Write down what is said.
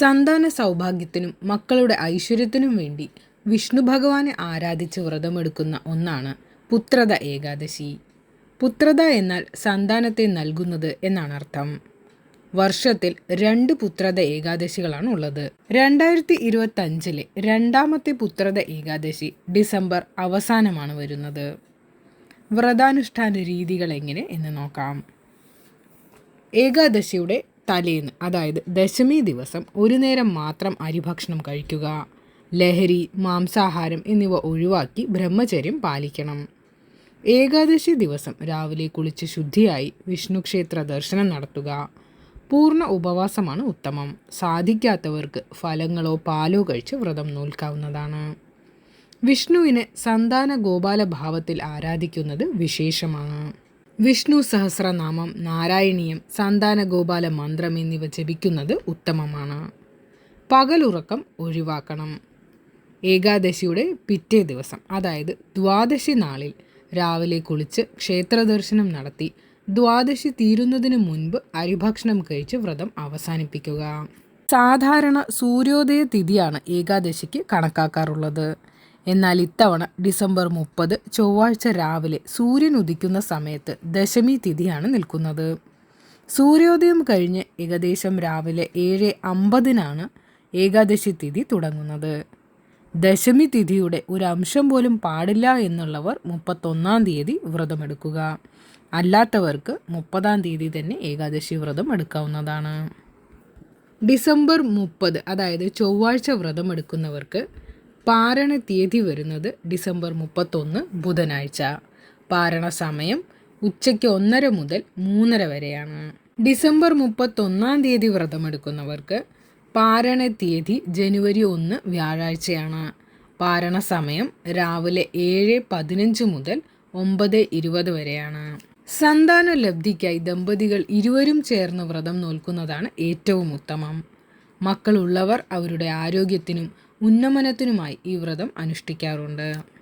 സന്താന സൗഭാഗ്യത്തിനും മക്കളുടെ ഐശ്വര്യത്തിനും വേണ്ടി വിഷ്ണു ഭഗവാനെ ആരാധിച്ച് വ്രതമെടുക്കുന്ന ഒന്നാണ് പുത്രത ഏകാദശി. പുത്രത എന്നാൽ സന്താനത്തെ നൽകുന്നത് എന്നാണ് അർത്ഥം. വർഷത്തിൽ രണ്ട് പുത്രത ഏകാദശികളാണ് ഉള്ളത്. രണ്ടായിരത്തി ഇരുപത്തി അഞ്ചിലെ രണ്ടാമത്തെ പുത്രത ഏകാദശി ഡിസംബർ അവസാനമാണ് വരുന്നത്. വ്രതാനുഷ്ഠാന രീതികൾ എങ്ങനെ എന്ന് നോക്കാം. ഏകാദശിയുടെ തലേന്ന് അതായത് ദശമി ദിവസം ഒരു നേരം മാത്രം അരിഭക്ഷണം കഴിക്കുക. ലഹരി മാംസാഹാരം എന്നിവ ഒഴിവാക്കി ബ്രഹ്മചര്യം പാലിക്കണം. ഏകാദശി ദിവസം രാവിലെ കുളിച്ച് ശുദ്ധിയായി വിഷ്ണുക്ഷേത്ര ദർശനം നടത്തുക. പൂർണ ഉപവാസമാണ് ഉത്തമം. സാധിക്കാത്തവർക്ക് ഫലങ്ങളോ പാലോ കഴിച്ച് വ്രതം നോൽക്കാവുന്നതാണ്. വിഷ്ണുവിനെ സന്താന ഗോപാല ഭാവത്തിൽ ആരാധിക്കുന്നത് വിശേഷമാണ്. വിഷ്ണു സഹസ്രനാമം നാരായണീയം സന്താന ഗോപാല മന്ത്രം എന്നിവ ജപിക്കുന്നത് ഉത്തമമാണ്. പകലുറക്കം ഒഴിവാക്കണം. ഏകാദശിയുടെ പിറ്റേ ദിവസം അതായത് ദ്വാദശി നാളിൽ രാവിലെ കുളിച്ച് ക്ഷേത്രദർശനം നടത്തി ദ്വാദശി തീരുന്നതിന് മുൻപ് അരിഭക്ഷണം കഴിച്ച് വ്രതം അവസാനിപ്പിക്കുക. സാധാരണ സൂര്യോദയ തിഥിയാണ് ഏകാദശിക്ക് കണക്കാക്കാറുള്ളത്. എന്നാൽ ഇത്തവണ ഡിസംബർ മുപ്പത് ചൊവ്വാഴ്ച രാവിലെ സൂര്യൻ ഉദിക്കുന്ന സമയത്ത് ദശമി തിഥിയാണ് നിൽക്കുന്നത്. സൂര്യോദയം കഴിഞ്ഞ് ഏകദേശം രാവിലെ ഏഴ് അമ്പതിനാണ് ഏകാദശി തിഥി തുടങ്ങുന്നത്. ദശമി തിഥിയുടെ ഒരു അംശം പോലും പാടില്ല എന്നുള്ളവർ മുപ്പത്തൊന്നാം തീയതി വ്രതമെടുക്കുക. അല്ലാത്തവർക്ക് മുപ്പതാം തീയതി തന്നെ ഏകാദശി വ്രതം എടുക്കാവുന്നതാണ്. ഡിസംബർ മുപ്പത് അതായത് ചൊവ്വാഴ്ച വ്രതം എടുക്കുന്നവർക്ക് പാരണ തീയതി വരുന്നത് ഡിസംബർ മുപ്പത്തൊന്ന് ബുധനാഴ്ച. പാരണ സമയം ഉച്ചയ്ക്ക് ഒന്നര മുതൽ മൂന്നര വരെയാണ്. ഡിസംബർ മുപ്പത്തൊന്നാം തീയതി വ്രതമെടുക്കുന്നവർക്ക് പാരണ തീയതി ജനുവരി ഒന്ന് വ്യാഴാഴ്ചയാണ്. പാരണ സമയം രാവിലെ ഏഴ് പതിനഞ്ച് മുതൽ ഒമ്പത് ഇരുപത് വരെയാണ്. സന്താന ലബ്ധിക്കായി ദമ്പതികൾ ഇരുവരും ചേർന്ന് വ്രതം നോൽക്കുന്നതാണ് ഏറ്റവും ഉത്തമം. മക്കളുള്ളവർ അവരുടെ ആരോഗ്യത്തിനും ഉന്നമനത്തിനുമായി ഈ വ്രതം അനുഷ്ഠിക്കാറുണ്ട്.